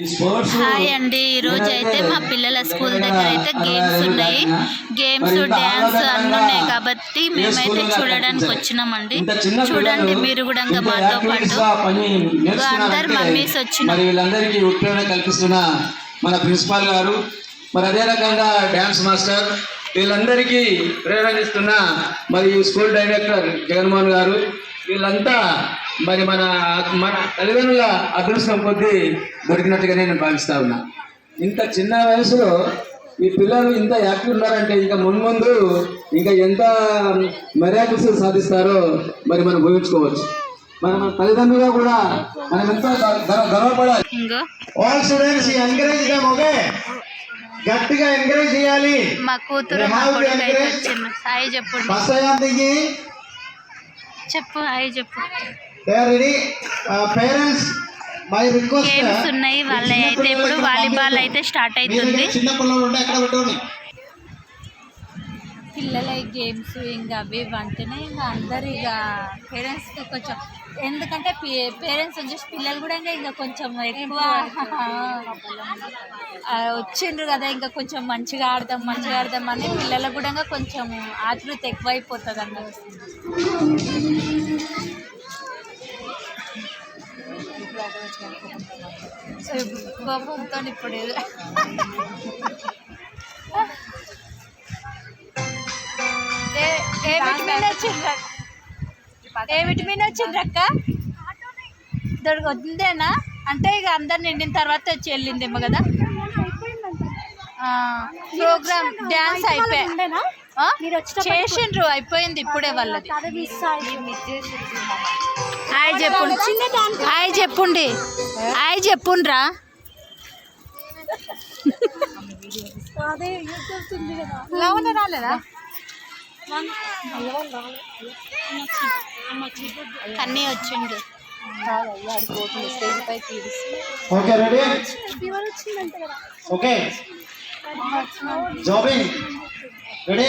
Hi అండి ఈ రోజు అయితే మా పిల్లల స్కూల్ దగ్గర అయితే గేమ్స్ ఉన్నాయి. గేమ్స్ డ్యాన్స్ అన్నీ ఉన్నాయి కాబట్టి మేమైతే చూడడానికి వచ్చినామండి. చూడండి మీరు కూడా ఇంకా మాతో పాటు అందరు మమ్మీస్ వచ్చినాం వీళ్ళందరికీ కల్పిస్తున్న మన ప్రిన్సిపాల్ గారు మరి అదే రకంగా డ్యాన్స్ మాస్టర్ వీళ్ళందరికీ ప్రేరణిస్తున్న మరి స్కూల్ డైరెక్టర్ జగన్మోహన్ గారు వీళ్ళంతా మరి మన మన తల్లిదండ్రుల అదృష్టం కొద్దీ దొరికినట్టుగా నేను భావిస్తా ఉన్నా. ఇంత చిన్న వయసులో ఈ పిల్లలు ఇంత యాక్టివ్ ఉన్నారంటే ఇంకా మున్ముందు ఇంకా ఎంత మర్యాదస్ సాధిస్తారో మరి మనం ఊహించుకోవచ్చు. మన మన తల్లిదండ్రులుగా కూడా మనం ఎంతో గర్వ- గర్వపడాలి. All students encourage them okay గట్టిగా ఎంకరేజ్ చేయాలి. మా కూతురు చెప్పు హాయ్ చెప్పు. Ready parents my request games ఉన్నాయి వాళ్ళ అయితే ఇప్పుడు వాలీబాల్ అయితే స్టార్ట్ అవుతుంది. చిన్న పిల్లలు ఉంటే ఎక్కడ పెట్టుకోండి పిల్లల గేమ్స్ ఇంకా అవి ఇవి అంటేనే ఇంకా అందరు ఇక పేరెంట్స్ కొంచెం ఎందుకంటే పేరెంట్స్ వచ్చేసి పిల్లలు కూడా ఇంకా ఇంకా కొంచెం ఎక్కువ ఆ, వచ్చిండ్రు కదా ఇంకా కొంచెం మంచిగా ఆడదాం మంచిగా ఆడదాం అని పిల్లలకు కూడా కొంచెం ఆతృత ఎక్కువైపోతుంది అన్నది కోపంతో ఇప్పుడు ఏ- విటమిన్ వచ్చిండ్ర ఏ విటమిన్ వచ్చిండ్రక్క దొరికి వద్దేనా? అంటే ఇక అందరు నిండిన తర్వాత వచ్చి వెళ్ళిందేమో కదా? ప్రోగ్రామ్ డ్యాన్స్ అయిపోయి? చేసిండ్రు అయిపోయింది ఇప్పుడే వాళ్ళది. హాయ్ చెప్పండి. హాయ్ చెప్పుండి. హాయ్ చెప్పుండ్రా. అన్నీ వచ్చిండు. ఓకే రెడీ ఓకే జాబింగ్ రెడీ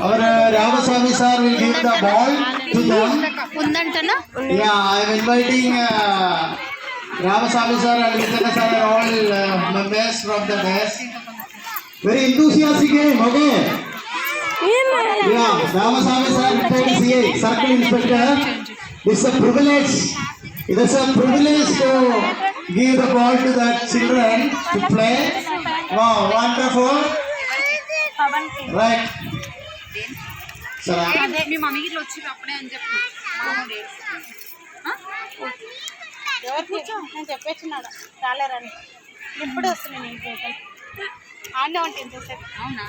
और Ramaswamy sir will give the ball to them. Yeah, I am inviting uh, Ramaswamy sir and Vitana sir are all uh, members from the desk. Very enthusiastic eh, game, okay? Yeah, Ramaswamy sir, thanks, CA, Circle Inspector. It's a privilege. It is a privilege to give the ball to the children to play. Wow, wonderful. Right. మీ mummy గిట్ల వచ్చి అప్పుడే అని చెప్పు. నేను చెప్పేసినాడు రాలేరని ఎప్పుడు వస్తున్నాయి నేను ఆడే ఉంటే ఎంతసేపు అవునా?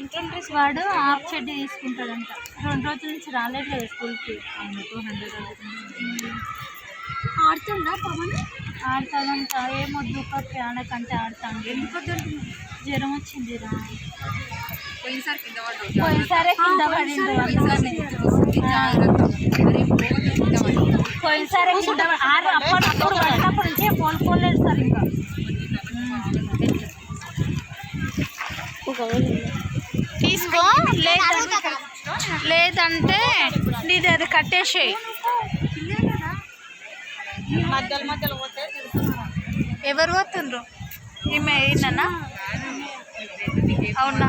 ఇంట్రెంట్రీ వాడు హాఫ్ షెడ్ తీసుకుంటాడంట. రెండు రోజుల నుంచి రాలేదు స్కూల్కి. టూ హండ్రెడ్ ఆడుతుందా పవన్? ఆడతాడంట. ఏమొద్దు ఆడకంటే ఆడతాను ఎందుకు జ్వరం వచ్చింది రా. పోయినసారే కింద పడింది అందుకని. పోయినసారి కింద పడి- ఆరు అప్పుడు అప్పుడు పడినప్పటి నుంచే ఫోన్ ఫోన్ లేదు సార్ ఇంకా. తీసుకో. లేదంటే లేదంటే నీది అది కట్టేసేయి మధ్యలో మధ్యలో పోతే ఎవరు పోతుండ్రు? ఈమె ఈయననా? అవునా?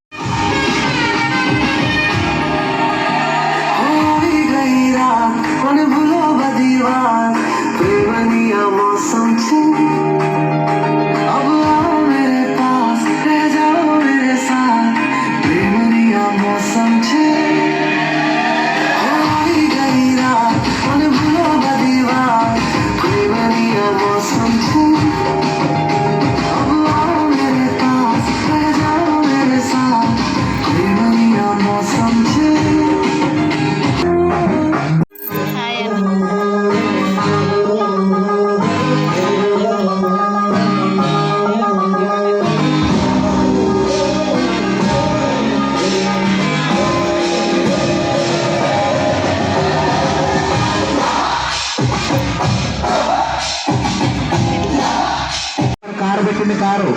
కారు. కారు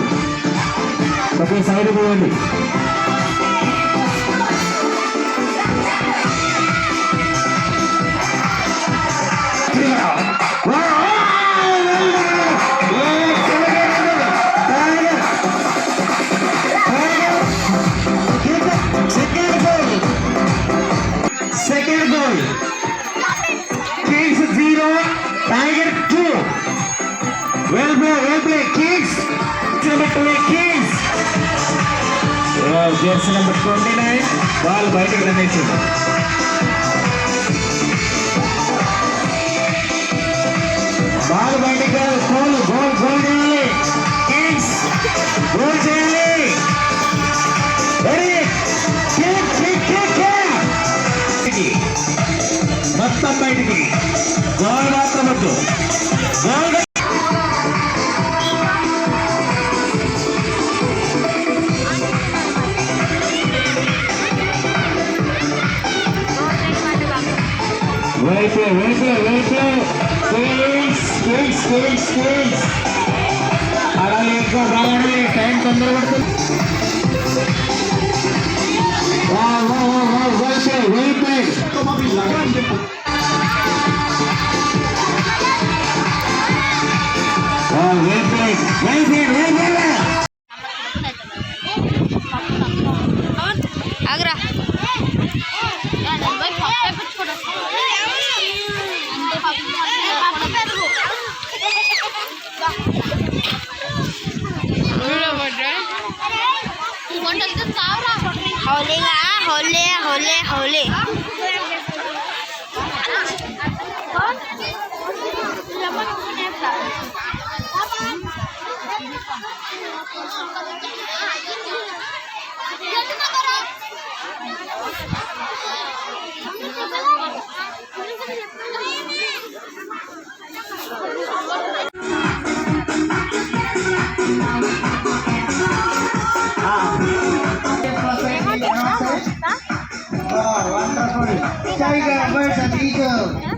ఒకే సైడ్ పోయండి jersey number twenty nine ball బయటకు రన్నేసింది బాల్ బయటకు గోల్ గోల్ గోల్ చేయాలి. కింగ్స్ గోల్ చేయాలి. మొత్తం బయటికి. గోల్ మాత్రం వద్దు. Well play, well play, well play. Kings, Kings, Kings, Kings. అలాగే ఎక్కువ బాగానే టైం తొందర పడుతుంది వా ಹೋಲಿಗಾ ಹೋಲೆ ಹೋಲೆ ಹೋಲೆ fica